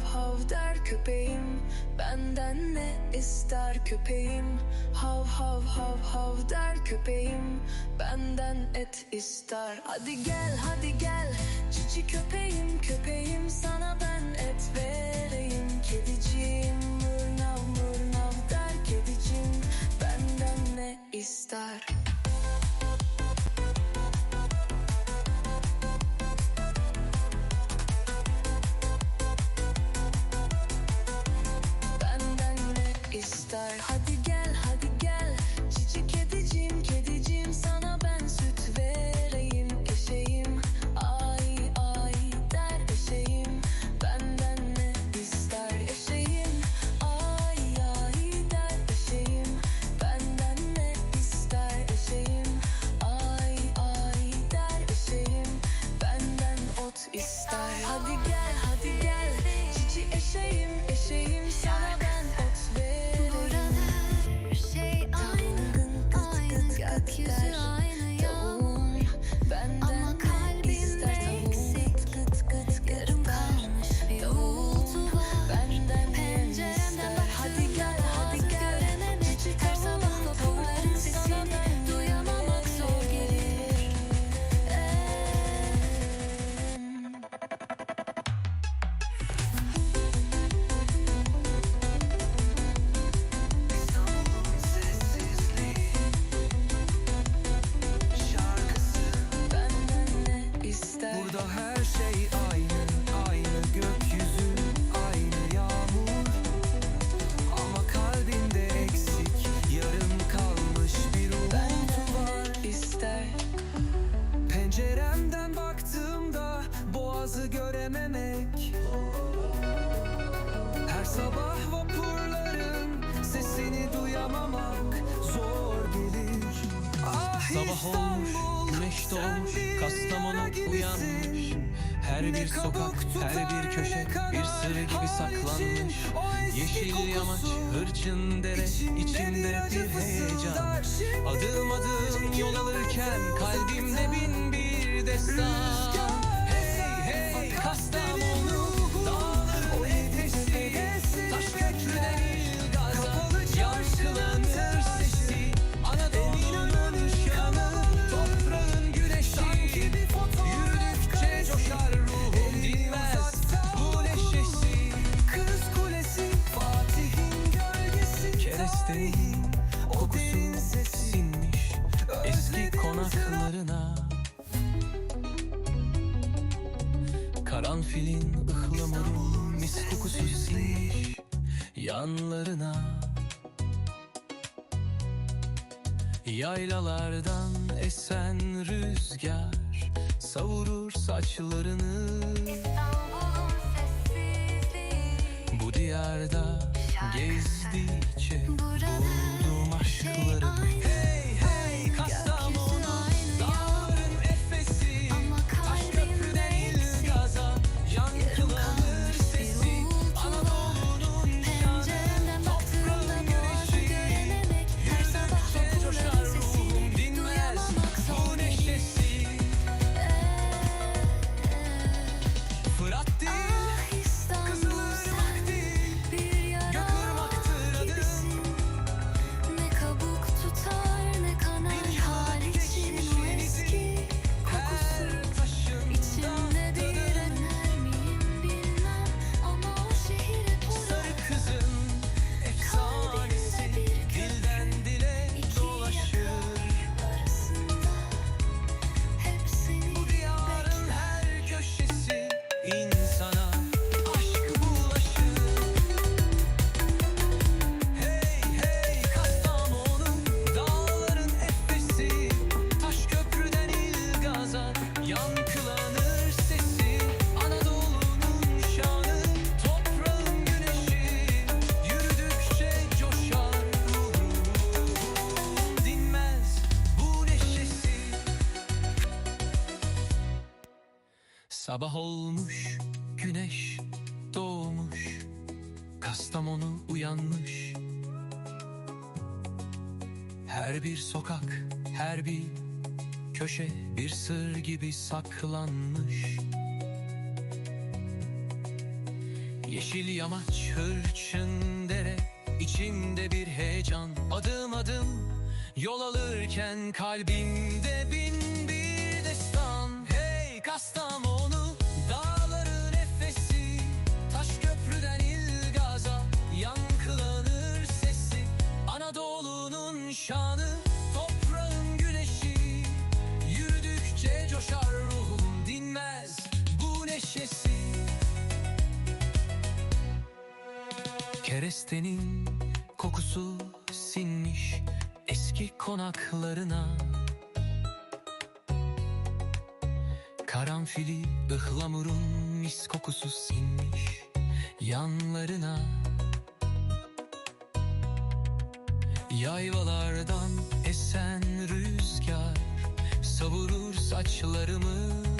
hav der köpeğim. Benden ne ister köpeğim? Hav hav hav hav der köpeğim. Benden et ister. Hadi gel hadi gel. Cici köpeğim köpeğim. Sana ben et vereyim. Kediciğim mırnav mırnav der kedicim. Benden ne ister? stars. saklanmış. Yeşil yamaç hırçın dere içimde bir heyecan. Adım adım yol alırken kalbimde bin bir destan. gezdikçe Buldum şey aşklarımı. bir sokak, her bir köşe bir sır gibi saklanmış. Yeşil yamaç, hırçın dere, içimde bir heyecan. Adım adım yol alırken kalbimde bin bir destan. Hey Kastamonu Şanı toprağın güneşi. Yürüdükçe coşar ruhum dinmez bu neşesi. Kerestenin kokusu sinmiş eski konaklarına. Karanfili ıhlamurun mis kokusu sinmiş yanlarına. Yayvalardan esen rüzgar savurur saçlarımı.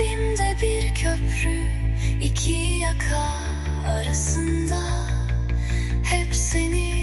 Kalbimde bir köprü iki yaka arasında. Hep seni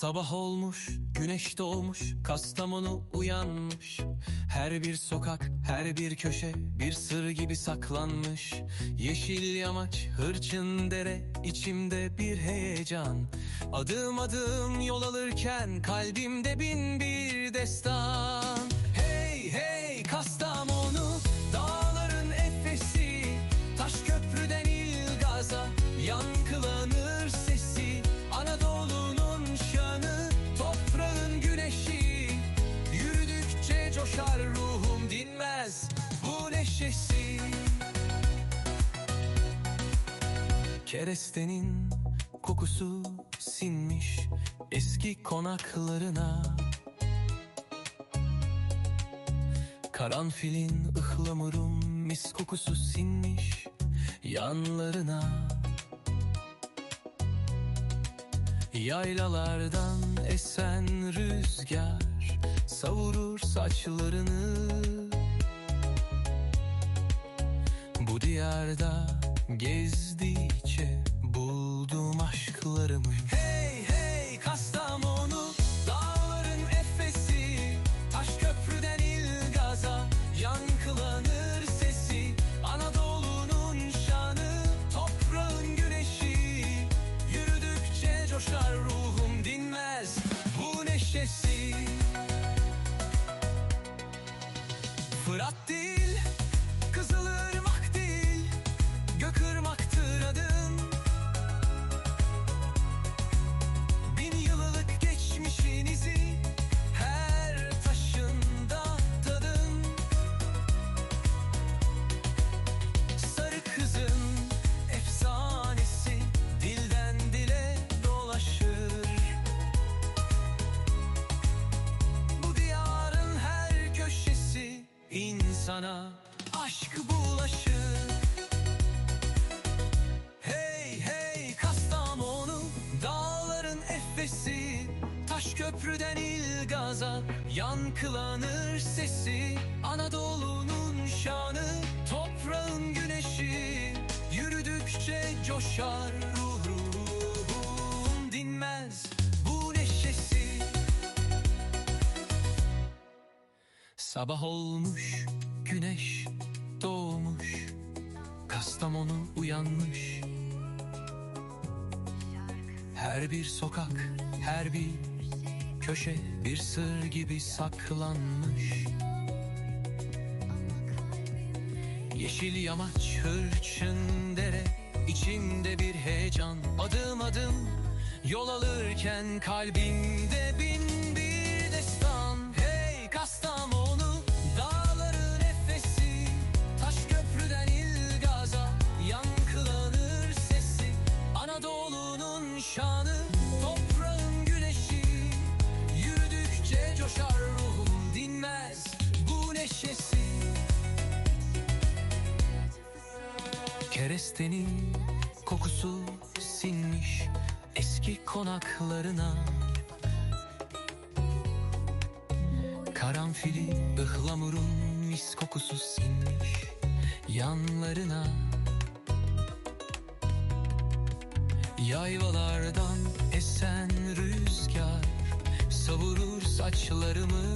Sabah olmuş, güneş doğmuş, Kastamonu uyanmış. Her bir sokak, her bir köşe bir sır gibi saklanmış. Yeşil yamaç, hırçın dere, içimde bir heyecan. Adım adım yol alırken kalbimde bin bir destan. Kerestenin kokusu sinmiş eski konaklarına. Karanfilin ıhlamurun mis kokusu sinmiş yanlarına. Yaylalardan esen rüzgar savurur saçlarını Bu diyarda gezdikçe but insana aşk bulaşır. Hey hey Kastamonu dağların efesi Taş köprüden İlgaz'a yankılanır sesi Anadolu'nun şanı toprağın güneşi Yürüdükçe coşar Sabah olmuş, güneş doğmuş, Kastamonu uyanmış. Her bir sokak, her bir köşe bir sır gibi saklanmış. Yeşil yamaç, hırçın dere içimde bir heyecan Adım adım yol alırken kalbimde bir şanı toprağın güneşi. Yürüdükçe coşar ruhum dinmez bu neşesi. Kerestenin kokusu sinmiş eski konaklarına. Karanfili ıhlamurun mis kokusu sinmiş yanlarına Yayvalardan esen rüzgar savurur saçlarımı